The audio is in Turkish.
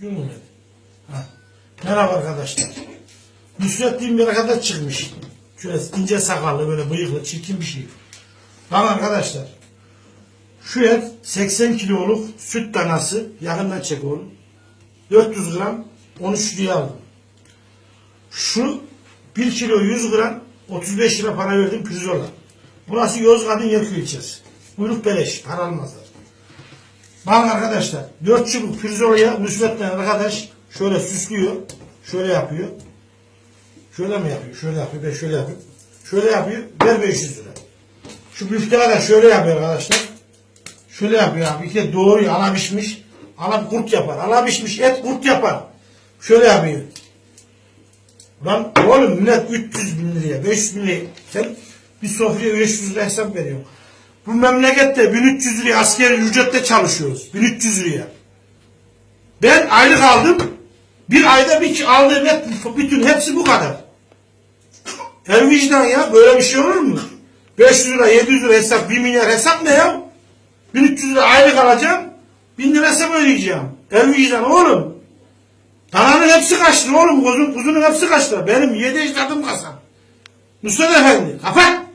Cumhuriyet. Ha. Merhaba arkadaşlar. Nusret diye bir arkadaş çıkmış. Şöyle ince sakallı böyle bıyıklı çirkin bir şey. Bak arkadaşlar. Şu et 80 kiloluk süt danası. Yakından çek oğlum. 400 gram 13 liraya aldım. Şu 1 kilo 100 gram 35 lira para verdim pirzola. Burası Yozgat'ın Yerköy ilçesi. Buyruk beleş. Para almazlar. Bak arkadaşlar 4 çubuk pirzolaya Nusret'le arkadaş şöyle süslüyor. Şöyle yapıyor. Şöyle mi yapıyor? Şöyle yapıyor. Ben şöyle yapıyorum. Şöyle yapıyor. Ver 500 lira. Şu müftüha da şöyle yapıyor arkadaşlar. Şöyle yapıyor abi. Bir kere doğruyor. Ala pişmiş. Ala kurt yapar. Ala pişmiş et kurt yapar. Şöyle yapıyor. Lan oğlum millet 300 bin liraya 500 bin liraya sen bir sofraya 500 lira hesap veriyorsun. Bu memlekette 1300 liraya askeri ücrette çalışıyoruz. 1300 liraya. Ben aylık aldım. Bir ayda bir aldığım et, bütün hepsi bu kadar. El vicdan ya. Böyle bir şey olur mu? 500 lira, 700 lira hesap, 1 milyar hesap ne ya? 1300 lira aylık alacağım. 1000 lira hesap ödeyeceğim. El vicdan oğlum. Dananın hepsi kaç lira oğlum? Kuzun, kuzunun hepsi kaç lira? Benim 7 ecdadım kasap. Mustafa Efendi kapat.